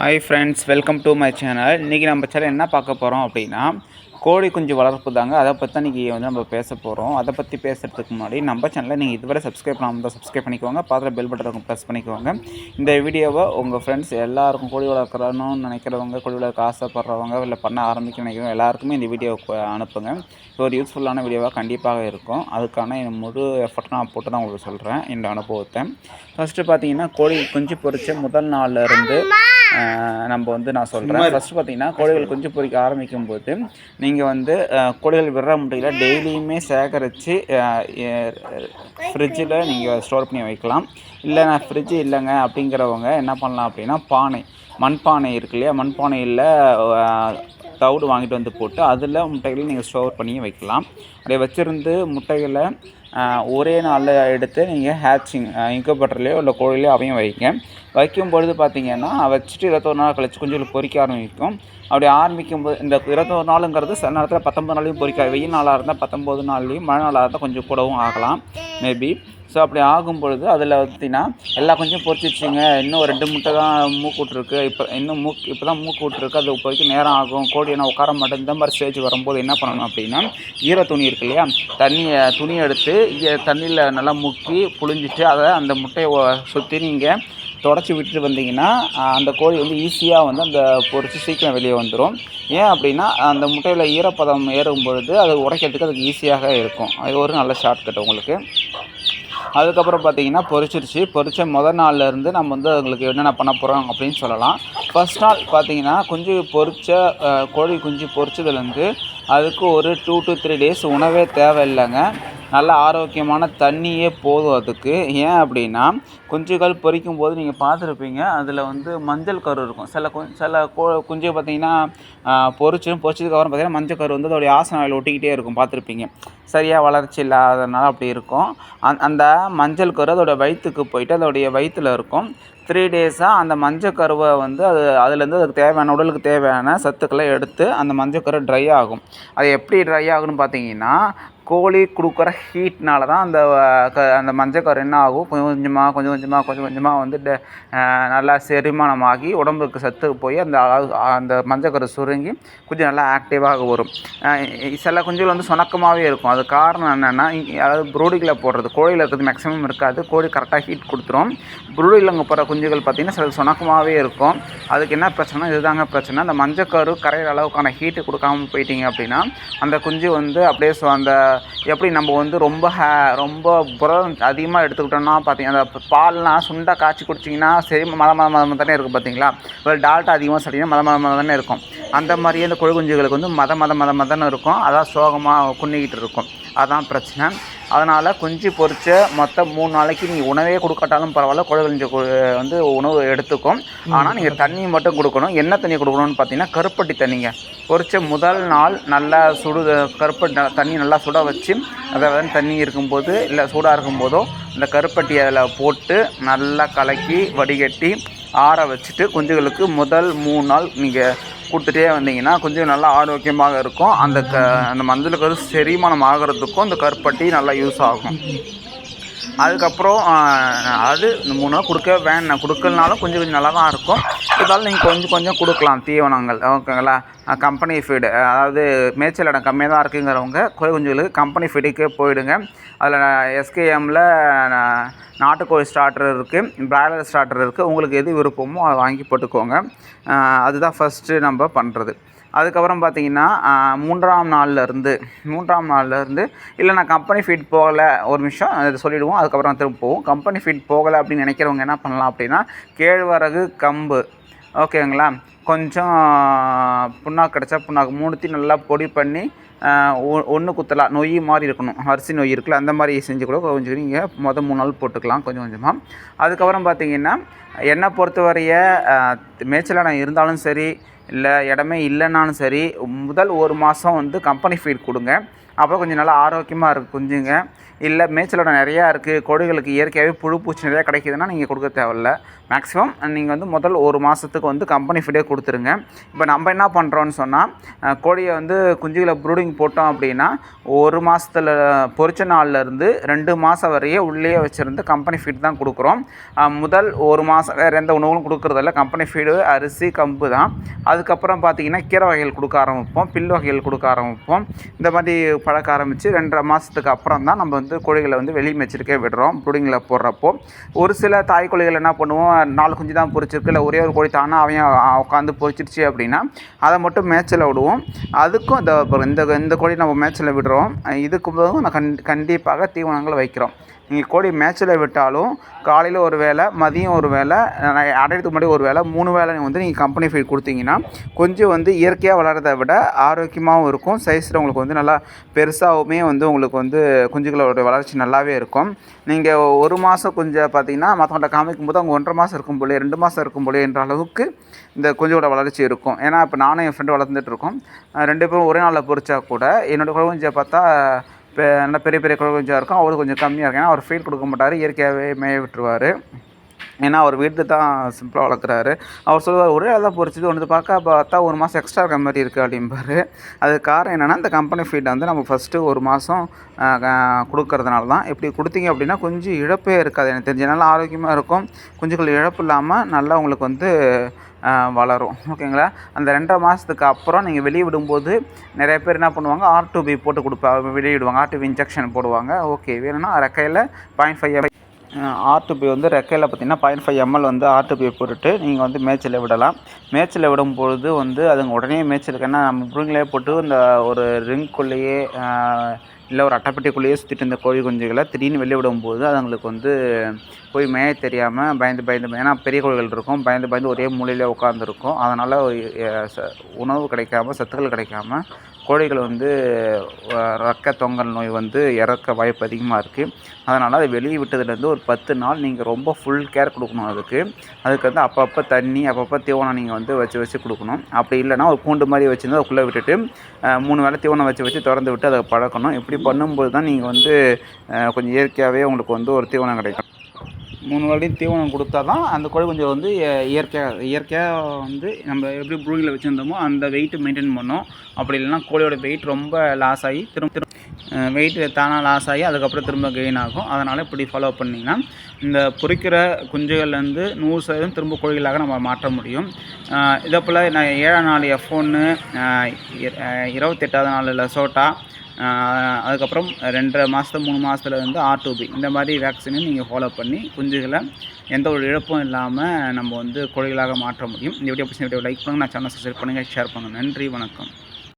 Hi friends welcome to my channel இன்றைக்கி நம்ம channel என்ன பார்க்க போகிறோம் அப்படின்னா கோழி குஞ்சு வளர்ப்பு தாங்க. அதை பற்றி தான் இன்றைக்கி வந்து நம்ம பேச போகிறோம் அதை பற்றி பேசுகிறதுக்கு முன்னாடி நம்ம சேனலை நீங்கள் இதுவரை சப்ஸ்கிரைப் பண்ணாமல் தான் சப்ஸ்கிரைப் பண்ணிக்கோங்க. பார்த்துட்டு பெல் பட்டனுக்கு ப்ரெஸ் பண்ணிக்கோங்க. இந்த வீடியோவை உங்கள் ஃப்ரெண்ட்ஸ் எல்லாருக்கும் கோழி வளர்க்குறணும்னு நினைக்கிறவங்க கோழி வளர்க்க ஆசைப்படுறவங்க இல்லை பண்ண ஆரம்பிக்க நினைக்கிறவங்க எல்லாருக்குமே இந்த வீடியோ அனுப்புங்க. இது ஒரு யூஸ்ஃபுல்லான வீடியோவாக கண்டிப்பாக இருக்கும். அதுக்கான என் முழு எஃபர்ட் நான் போட்டு தான் உங்களுக்கு சொல்கிறேன் இந்த அனுபவத்தை. ஃபஸ்ட்டு பார்த்தீங்கன்னா கோழி குஞ்சு பொரிச்ச முதல் நாள்ல இருந்து நம்ம வந்து நான் சொல்கிறேன் ஃபஸ்ட்டு பார்த்தீங்கன்னா கோழிகள் குஞ்சு பொரிக்க ஆரம்பிக்கும் போது நீங்கள் வந்து கோழிகள் விடுற முட்டையில் டெய்லியுமே சேகரித்து ஃப்ரிட்ஜில் நீங்கள் ஸ்டோர் பண்ணி வைக்கலாம். இல்லை நான் ஃப்ரிட்ஜு இல்லைங்க அப்படிங்கிறவங்க என்ன பண்ணலாம் அப்படின்னா பானை. மண்பானை இருக்கு இல்லையா? மண்பானையில் தவிடு வாங்கிட்டு வந்து போட்டு அதில் முட்டைகளை நீங்கள் ஸ்டோர் பண்ணி வைக்கலாம். அப்படியே வச்சுருந்து முட்டைகளை ஒரே நாளில் எடுத்து நீங்கள் ஹேட்சிங் இன்குபேட்டர்லேயோ இல்லை கோழிலையோ அவையும் வைங்க. வைக்கும் பொழுது பார்த்தீங்கன்னா வச்சுட்டு இருபத்தொரு நாள் கழிச்சு கொஞ்சம் பொறிக்க ஆரம்பிக்கும். அப்படி ஆரம்பிக்கும் போது இந்த இருபத்தொரு நாளுங்கிறது சில நேரத்தில் பத்தொம்பது நாளையும் பொறிக்க வெயில் நாளாக இருந்தால் பத்தொம்பது நாள்லேயும் மழை நாளாக இருந்தால் கொஞ்சம் கூடவும் ஆகலாம். மேபி ஸோ அப்படி ஆகும் பொழுது அதில் பார்த்தீங்கன்னா எல்லா கொஞ்சம் பொறிச்சிச்சிங்க இன்னும் ரெண்டு முட்டை தான் மூக்கு விட்ருக்கு இப்போ இன்னும் மூக் இப்போ தான் மூக்கு விட்ருக்கு அது பொறிக்க நேரம் ஆகும். கோழி என்ன உட்கார மாட்டேன். இந்த மாதிரி ஸ்டேஜ் வரும்போது என்ன பண்ணணும் அப்படின்னா ஈர துணி இருக்கு இல்லையா? தண்ணியை துணி எடுத்து தண்ணியில் நல்லா முக்கி புழிஞ்சிட்டு அதை அந்த முட்டையை சுற்றி நீங்கள் தொடச்சி விட்டுட்டு வந்தீங்கன்னா அந்த கோழி வந்து ஈஸியாக வந்து அந்த பொறிச்சு சீக்கிரம் வெளியே வந்துடும் ஏன் அப்படின்னா அந்த முட்டையில் ஈரப்பதம் ஏறும் பொழுது அது உடைக்கிறதுக்கு அதுக்கு ஈஸியாக இருக்கும். அது ஒரு நல்ல ஷார்ட்கட் உங்களுக்கு. அதுக்கப்புறம் பார்த்தீங்கன்னா பொரிச்சிருச்சு பொரிச்ச முதல் நாள்லேருந்து நம்ம வந்து அவங்களுக்கு என்னென்ன பண்ண போகிறோம் அப்படின்னு சொல்லலாம். ஃபஸ்ட் நாள் பார்த்தீங்கன்னா குஞ்சு பொரித்த கோழி குஞ்சு பொரிச்சதுலேருந்து அதுக்கு ஒரு டூ டு த்ரீ டேஸ் உணவே தேவையில்லைங்க. நல்ல ஆரோக்கியமான தண்ணியே போதும் அதுக்கு. ஏன் அப்படின்னா குஞ்சுகள் பொரிக்கும் போது நீங்கள் பார்த்துருப்பீங்க அதில் வந்து மஞ்சள் கரு இருக்கும். சில கு சில கோ குஞ்சு பார்த்தீங்கன்னா பொரிச்சும் பொரிச்சதுக்கப்புறம் பார்த்தீங்கன்னா மஞ்சள் கரு வந்து அதோடைய ஆசனாவில் ஒட்டிக்கிட்டே இருக்கும் பார்த்துருப்பீங்க. சரியாக வளர்ச்சி இல்லாதனால அப்படி இருக்கும். அந் அந்த மஞ்சள் கரு அதோட வயிற்றுக்கு போயிட்டு அதோடைய வயிற்றில் இருக்கும். த்ரீ டேஸாக அந்த மஞ்சள் கருவை வந்து அது அதுலேருந்து அதுக்கு தேவையான உடலுக்கு தேவையான சத்துக்களை எடுத்து அந்த மஞ்சள் கரு ட்ரை ஆகும். அது எப்படி ட்ரை ஆகும்னு பார்த்தீங்கன்னா கோழி கொடுக்குற ஹீட்னால தான் அந்த க அந்த மஞ்சக்கரு என்ன ஆகும்? கொஞ்சம் கொஞ்சமாக கொஞ்சம் கொஞ்சமாக கொஞ்சம் கொஞ்சமாக வந்து டெ நல்லா செரிமானமாகி உடம்புக்கு சத்து போய் அந்த அந்த மஞ்சக்கரு சுருங்கி கொஞ்சம் நல்லா ஆக்டிவாக வரும். சில குஞ்சுகள் வந்து சுணக்கமாகவே இருக்கும். அது காரணம் என்னென்னா அதாவது ப்ரூடிங்கில் போடுறது கோழியில் இருக்கிறது மேக்ஸிமம் இருக்காது. கோழி கரெக்டாக ஹீட் கொடுத்துரும். ப்ரூடிங்கில் போகிற குஞ்சுகள் பார்த்திங்கன்னா சில சுணக்கமாகவே இருக்கும். அதுக்கு என்ன பிரச்சனை? இதுதாங்க பிரச்சனை. அந்த மஞ்சக்கரு கரையிற அளவுக்கான ஹீட்டு கொடுக்காம போயிட்டீங்க அப்படின்னா அந்த குஞ்சு வந்து அப்படியே ஸோ அந்த எப்படி நம்ம வந்து ரொம்ப ஹே ரொம்ப புரதம் அதிகமாக எடுத்துக்கிட்டோம்னா பார்த்தீங்கன்னா அந்த பால்லாம் சுண்ட காய்ச்சி குடிச்சிங்கன்னா சரி மத மத மதம் தானே இருக்கும் பார்த்தீங்களா ஒரு டால்ட்டா அதிகமாக சாப்பிட்டீங்கன்னா மத மத மதம் தானே இருக்கும். அந்த மாதிரியே இந்த கொழு குஞ்சுகளுக்கு வந்து மத மத மத தானே இருக்கும். அதான் சோகமாக குன்னிக்கிட்டு இருக்கும். அதான் பிரச்சனை. அதனால் குஞ்சு பொரிச்ச மொத்தம் மூணு நாளைக்கு நீங்கள் உணவே கொடுக்காட்டாலும் பரவாயில்ல குழு குஞ்சு கு- வந்து உணவு எடுத்துக்கும். ஆனால் நீங்கள் தண்ணி மட்டும் கொடுக்கணும். என்ன தண்ணி கொடுக்கணும்னு பார்த்தீங்கன்னா கருப்பட்டி தண்ணிங்க. பொரிச்ச முதல் நாள் நல்லா சுடு கருப்பட்டி தண்ணி நல்லா சுட வச்சு அதை தண்ணி இருக்கும்போது இல்லை சூடாக இருக்கும்போதோ இந்த கருப்பட்டி அதில் போட்டு நல்லா கலக்கி வடிகட்டி ஆற வச்சுட்டு குஞ்சுகளுக்கு முதல் மூணு நாள் நீங்கள் கொடுத்துட்டே வந்தீங்கன்னா கொஞ்சம் நல்லா ஆரோக்கியமாக இருக்கும். அந்த க அந்த மஞ்சளுக்கு வந்து செரிமானம் ஆகிறதுக்கும் அந்த கருப்பட்டி நல்லா யூஸ் ஆகும். அதுக்கப்புறம் அதாவது அது இந்த மூணு நாள் கொடுக்க வேணாம். கொடுக்கலனாலும் கொஞ்சம் கொஞ்சம் நல்லா தான் இருக்கும். இருந்தாலும் நீங்கள் கொஞ்சம் கொஞ்சம் கொடுக்கலாம் தீவனங்கள். ஓகேங்களா? கம்பெனி ஃபீடு அதாவது மேய்ச்சல் இடம் கம்மியாக தான் இருக்குங்கிறவங்க கொஞ்சம் குஞ்சுகளுக்கு கம்பெனி ஃபீடுக்கே போயிடுங்க. அதில் எஸ்கேஎம்மில் நாட்டுக்கோழி ஸ்டார்டர் இருக்குது பிராய்லர் ஸ்டார்டர் இருக்குது உங்களுக்கு எது விருப்பமோ அதை வாங்கி போட்டுக்கோங்க. அதுதான் ஃபஸ்ட்டு நம்ம பண்ணுறது அதுக்கப்புறம் பார்த்தீங்கன்னா மூன்றாம் நாள்லேருந்து மூன்றாம் நாள்லேருந்து இல்லை நான் கம்பெனி ஃபீட் போகலை ஒரு நிமிஷம் அதை சொல்லிவிடுவோம் அதுக்கப்புறம் திரும்ப போவோம். கம்பெனி ஃபீட் போகலை அப்படின்னு நினைக்கிறவங்க என்ன பண்ணலாம் அப்படின்னா கேழ்வரகு கம்பு ஓகேங்களா கொஞ்சம் புண்ணாக்கு கிடச்சா புண்ணாக்கு மூணுத்தையும் நல்லா பொடி பண்ணி ஒன்று குத்தலாக நொய் மாதிரி இருக்கணும். அரிசி நொய் இருக்குல்ல அந்த மாதிரி செஞ்சு கூட கொஞ்சம் நீங்கள் மொதல் மூணு நாள் போட்டுக்கலாம் கொஞ்சம் கொஞ்சமாக அதுக்கப்புறம் பார்த்தீங்கன்னா என்னை பொறுத்தவரைய ஆஹ், இருந்தாலும் சரி இல்லை இடமே இல்லைனாலும் சரி முதல் ஒரு மாதம் வந்து கம்பெனி ஃபீட் கொடுங்க. அப்போ கொஞ்சம் நல்லா ஆரோக்கியமாக இருக்குது குஞ்சுங்க. இல்லை மேய்ச்சலோட நிறையா இருக்குது கோழிகளுக்கு இயற்கையாகவே புழு பூச்சி நிறையா கிடைக்குதுன்னா நீங்கள் கொடுக்க தேவையில்ல. மேக்ஸிமம் நீங்கள் வந்து முதல் ஒரு மாதத்துக்கு வந்து கம்பெனி ஃபீடே கொடுத்துருங்க. இப்போ நம்ம என்ன பண்ணுறோன்னு சொன்னால் கோழியை வந்து குஞ்சுகளை ப்ரூடிங் போட்டோம் அப்படின்னா ஒரு மாதத்துல பொரிச்ச நாள்லேருந்து ரெண்டு மாதம் வரையே உள்ளே வச்சுருந்து கம்பெனி ஃபீட் தான் கொடுக்குறோம். முதல் ஒரு மாதம் வேறு எந்த உணவும் கொடுக்குறதில்ல. கம்பெனி ஃபீடு அரிசி கம்பு தான். அதுக்கப்புறம் பார்த்தீங்கன்னா கீரை வகைகள் கொடுக்க ஆரம்பிப்போம் பில் வகைகள் கொடுக்க ஆரம்பிப்போம். இந்த மாதிரி பழக்க ஆரம்பித்து ரெண்டரை மாதத்துக்கு அப்புறம் தான் நம்ம வந்து கோழிகளை வந்து வெளி மேய்ச்சலுக்கே விடுறோம். புடிங்கில் போடுறப்போ ஒரு சில தாய் கோழிகள் என்ன பண்ணுவோம் நாலு குஞ்சு தான் பொரிச்சிருக்கு இல்லை ஒரே ஒரு கோழி தானே அவன் உட்காந்து பொறிச்சிருச்சு அப்படின்னா அதை மட்டும் மேய்ச்சல விடுவோம். அதுக்கும் இந்த இந்த இந்த கோழி நம்ம மேய்ச்சல விடுறோம். இதுக்கு போதும் கண் கண்டிப்பாக தீவனங்கள் வைக்கிறோம். நீங்கள் கோழி மேய்ச்சலை விட்டாலும் காலையில் ஒரு வேளை மதியம் ஒரு வேளை அடையிறதுக்கு முன்னாடி ஒரு வேளை மூணு வேளை வந்து நீங்கள் கம்பெனி ஃபீட் கொடுத்தீங்கன்னா கொஞ்சம் வந்து இயற்கையாக வளர்கிறத விட ஆரோக்கியமாகவும் இருக்கும். சைஸில் உங்களுக்கு வந்து நல்லா பெருசாகவுமே வந்து உங்களுக்கு வந்து குஞ்சுகளோட வளர்ச்சி நல்லாவே இருக்கும். நீங்கள் ஒரு மாதம் கொஞ்சம் பார்த்தீங்கன்னா மற்றவங்கள்ட்ட காமிக்கும் போது அவங்க ஒன்றரை மாதம் இருக்கும் போலே ரெண்டு மாதம் இருக்கும் போலே என்ற அளவுக்கு இந்த குஞ்சோட வளர்ச்சி இருக்கும். ஏன்னா இப்போ நானும் என் ஃப்ரெண்டு வளர்ந்துட்டு இருக்கோம். ரெண்டு பேரும் ஒரே நாளில் பொறிச்சா கூட என்னோடய குழந்தை பார்த்தா இப்போ நல்ல பெரிய பெரிய குழந்தையாக இருக்கும். அவரு கொஞ்சம் கம்மியாக இருக்கும். ஏன்னா அவர் ஃபீட் கொடுக்க மாட்டார். இயற்கையாகவே மேய விட்டுருவார். ஏன்னா அவர் வீட்டு தான் சிம்பிளாக வளர்க்குறாரு. அவர் சொல்லுவார் ஒரே ஆள் தான் பொரிச்சது. ஒன்று பார்க்க பார்த்தா ஒரு மாதம் எக்ஸ்ட்ரா இருக்க மாதிரி இருக்குது அப்படிம்பாரு. அது காரணம் என்னென்னா இந்த கம்பெனி ஃபீட் வந்து நம்ம ஃபஸ்ட்டு ஒரு மாதம் கொடுக்கறதுனால தான். இப்படி கொடுத்தீங்க அப்படின்னா கொஞ்சம் இழப்பே இருக்காது. எனக்கு தெரிஞ்ச நல்லா ஆரோக்கியமாக இருக்கும். குஞ்சுகள் இழப்பு இல்லாமல் நல்லா உங்களுக்கு வந்து வளரும். ஓகேங்களா? அந்த ரெண்டரை மாதத்துக்கு அப்புறம் நீங்கள் வெளியே விடும்போது நிறைய பேர் என்ன பண்ணுவாங்க? ஆர்டூபி போட்டு கொடுப்பாங்க வெளியே விடுவாங்க. ஆர் இன்ஜெக்ஷன் போடுவாங்க. ஓகே வேணும்னா ரெக்கையில் பாயிண்ட் ஃபைவ் ஆர்டிபி வந்து ரெக்கையில் பார்த்தீங்கன்னா பாயிண்ட் ஃபைவ் எம்எல் வந்து ஆர்டிபி போட்டுட்டு நீங்கள் வந்து மேய்ச்சலில் விடலாம். மேய்ச்சலில் விடும் பொழுது வந்து அதுங்க உடனே மேய்ச்சலுக்கு ஏன்னா நம்ம புடுங்கிலே போட்டு இந்த ஒரு ரிங்குள்ளேயே இல்லை ஒரு அட்டைப்பட்டிக்குள்ளேயே சுற்றிட்டு இருந்த கோழி குஞ்சுகளை திடீர்னு வெளியே விடும்போது அதுங்களுக்கு வந்து போய் மேய தெரியாமல் பயந்து பயந்து ஏன்னா பெரிய கோழிகள் இருக்கும் பயந்து பயந்து ஒரே மூலையிலே உட்காந்துருக்கும் அதனால் உணவு கிடைக்காம சத்துக்கள் கிடைக்காம கோழிகள் வந்து ரக்க தொங்கல் நோய் வந்து இறக்க வாய்ப்பு அதிகமாக இருக்குது அதனால் அதை வெளியே விட்டதுலேருந்து ஒரு பத்து நாள் நீங்கள் ரொம்ப ஃபுல் கேர் கொடுக்கணும் அதுக்கு. அதுக்கு வந்து அப்பப்போ தண்ணி அப்பப்போ தீவனம் நீங்கள் வந்து வச்சு வச்சு கொடுக்கணும். அப்படி இல்லைன்னா ஒரு கூண்டு மாதிரி வச்சுருந்து அதுக்குள்ளே விட்டுட்டு மூணு வேளை தீவனம் வச்சு வச்சு திறந்து விட்டு அதை பழக்கணும். இப்படி பண்ணும்போது தான் நீங்கள் வந்து கொஞ்சம் இயற்கையாகவே உங்களுக்கு வந்து ஒரு தீவனம் கிடைக்கும். மூணு வாட்டி தீவனம் கொடுத்தா தான் அந்த கோழி கொஞ்சம் வந்து இயற்கையாக இயற்கையாக வந்து நம்ம எப்படி ப்ரூவிங்கில் வச்சுருந்தோமோ அந்த வெயிட்டு மெயின்டைன் பண்ணோம். அப்படி இல்லைனா கோழியோட வெயிட் ரொம்ப லாஸ் ஆகி திரும்ப திரும்ப வெயிட்டு தானாக லாஸ் ஆகி அதுக்கப்புறம் திரும்ப கெயின் ஆகும். அதனால் இப்படி ஃபாலோ பண்ணிங்கன்னா இந்த பொரிக்கிற குஞ்சுகள்லேருந்து நூறு சதவீதம் திரும்ப கோழிகளாக நம்ம மாற்ற முடியும். இதே போல் நான் ஏழாம் நாள் எஃப் ஒன்று இருபத்தெட்டாவது நாள் லெசோட்டா அதுக்கப்புறம் ரெண்டரை மாதத்துல மூணு மாதத்துல வந்து ஆர்டூபி இந்த மாதிரி வேக்சினையும் நீங்கள் ஃபாலோ பண்ணி குஞ்சுகளை எந்த ஒரு இழப்பும் இல்லாமல் நம்ம வந்து கோழிகளாக மாற்ற முடியும். இந்த வீடியோ பிடிச்ச வீடியோ லைக் பண்ணுங்கள் நான் சேனல் சப்ஸ்கிரைப் பண்ணுங்கள் ஷேர் பண்ணுங்கள் நன்றி வணக்கம்.